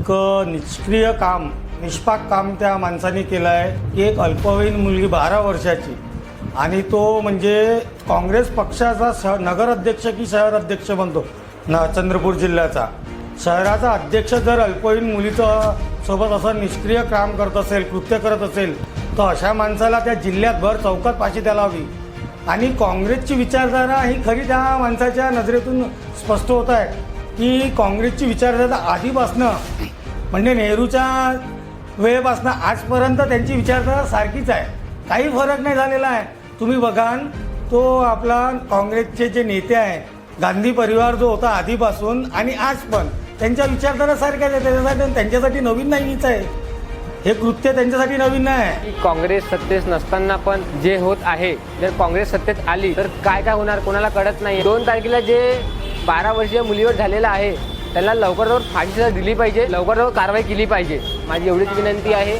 इतकं निष्क्रिय काम निष्पाक काम त्या माणसाने केलं आहे की एक अल्पवयीन मुलगी बारा वर्षाची. आणि तो म्हणजे काँग्रेस पक्षाचा श नगर अध्यक्ष की शहर अध्यक्ष बनतो न चंद्रपूर जिल्ह्याचा. शहराचा अध्यक्ष जर अल्पवयीन मुलीचं सोबत असं निष्क्रिय काम करत असेल कृत्य करत असेल तर अशा माणसाला त्या जिल्ह्यात भर चौकात पाशी द्यायला हवी. आणि काँग्रेसची विचारधारा ही खरी त्या माणसाच्या नजरेतून स्पष्ट होत आहे की काँग्रेसची विचारधारा आधीपासनं म्हणजे नेहरूच्या वेळेपासनं आजपर्यंत त्यांची विचारधारा सारखीच आहे. काही फरक नाही झालेला आहे. तुम्ही बघा तो आपला काँग्रेसचे जे नेते आहे गांधी परिवार जो होता आधीपासून आणि आज पण त्यांच्या विचारधारा सारख्याच आहे त्याच्यासाठी त्यांच्यासाठी नवीन नाहीच आहे. हे कृत्य त्यांच्यासाठी नवीन नाही आहे. काँग्रेस सत्तेत नसताना पण जे होत आहे जर काँग्रेस सत्तेत आली तर काय काय होणार कोणाला कळत नाही दोन तारखेला जे बारा वर्षीय मुलीवर झालेलं आहे त्याला लवकर लवकर फाशी दिली पाहिजे लवकर लवकर कारवाई केली पाहिजे. माझी एवढीच विनंती आहे.